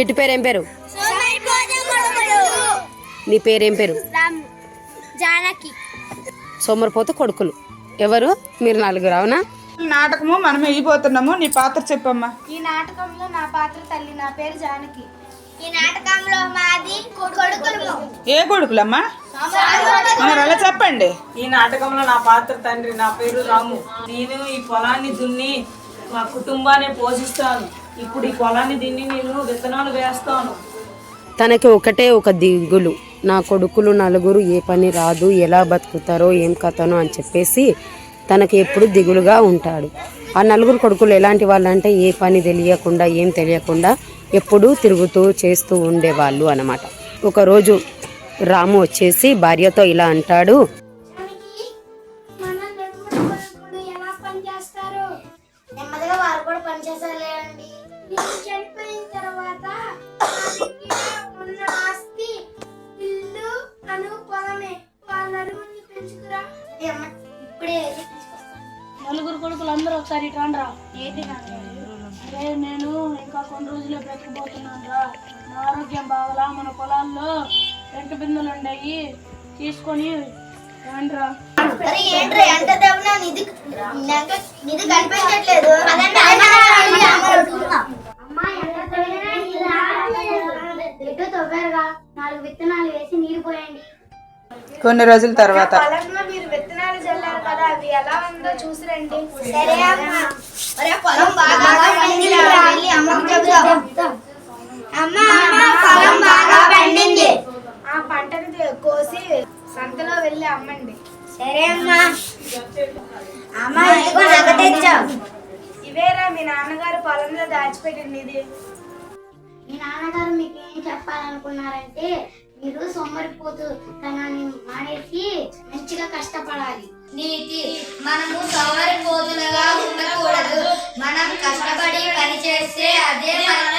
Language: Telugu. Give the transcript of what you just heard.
చిట్టు పేరు ఏం పేరు? నీ పేరేం పేరు? జానకి. సోమరిపోత కొడుకులు. ఎవరు? మీరు నలుగురు అవునా నాటకము మనం వేయబోతున్నాము నీ పాత్ర చెప్పమ్మా. ఈ నాటకంలో నా పాత్ర తల్లి నా పేరు జానకి. ఈ నాటకంలో మాది కొడుకులు. ఏ కొడుకులమ్మా? మరి అలా చెప్పండి. ఈ నాటకంలో నా పాత్ర తండ్రి నా పేరు రాము. నేను ఈ పొలాన్ని దున్ని మా కుటుంబాన్ని పోషిస్తాను. ఇప్పుడు ఈ పొలాన్ని దున్ని నేను విత్తనాలు వేస్తాను. తనకి ఒకటే ఒక దిగులు. నా కొడుకులు నలుగురు ఏ పని రాదు ఎలా బతుకుతారో ఏం కథనో అని చెప్పేసి తనకి ఎప్పుడు దిగులుగా ఉంటాడు. ఆ నలుగురు కొడుకులు ఎలాంటి వాళ్ళంటే ఏ పని తెలియకుండా ఏం తెలియకుండా ఎప్పుడూ తిరుగుతూ చేస్తూ ఉండేవాళ్ళు అనమాట ఒకరోజు రాము వచ్చేసి భార్యతో ఇలా అంటాడు ఎలా పని చేస్తారు? నెమ్మదిగా వారు కూడా పని చేస్తారులేండి నేను చనిపోయిన తర్వాత నా ఉన్న ఆస్తి ఇల్లు అను పొలమే వాళ్ళ పెంచుకురా. ఇప్పుడే వెళ్ళి తీసుకొస్తాను. నలుగురు కొడుకులు అందరూ ఒకసారి ఇటు రండి రా ఏంటి అరే నేను ఇంకా కొన్ని రోజులే బ్రతికిపోతున్నాను రా నా ఆరోగ్యం బాగలా మన పొలాల్లో రెండు బిందులు ఉన్నాయి తీసుకొని రండి రా అరే ఏంట్రా ఎంత దేవునా నిధి నాకు నిధి కనిపించట్లేదు అమ్మా ఎంత తవ్వినా ఇలా ఎటు తవ్వారుగా నాలుగు విత్తనాలు వేసి నీరు పోయండి. కొన్ని రోజుల తర్వాత. పొలంలో మీరు విత్తనాలు చల్లారు కదా అవి ఎలా ఉందో చూసి రండి. సరే అమ్మా. అరే పొలం బాగా పండిందిరా. వెళ్ళి అమ్మకు చెబుదాం. అమ్మ అమ్మ పొలం బాగా పండింది. ఆ పంటను కోసి సంతలో వెళ్ళి అమ్మండి. సరే అమ్మా. అమ్మ ఇదిగో నగ తెచ్చాం ఇవేరా మీ నాన్నగారు పొలంలో దాచిపెట్టింది ఇది? మీ నాన్నగారు మీకు ఏం చెప్పాలనుకున్నారంటే మీరు సొమ్మరిపోతూ తనని మానేసి మంచిగా కష్టపడాలి. నీతి మనము సోమరిపోతులుగా ఉండకూడదు. మనం కష్టపడి పని చేస్తే అదే మన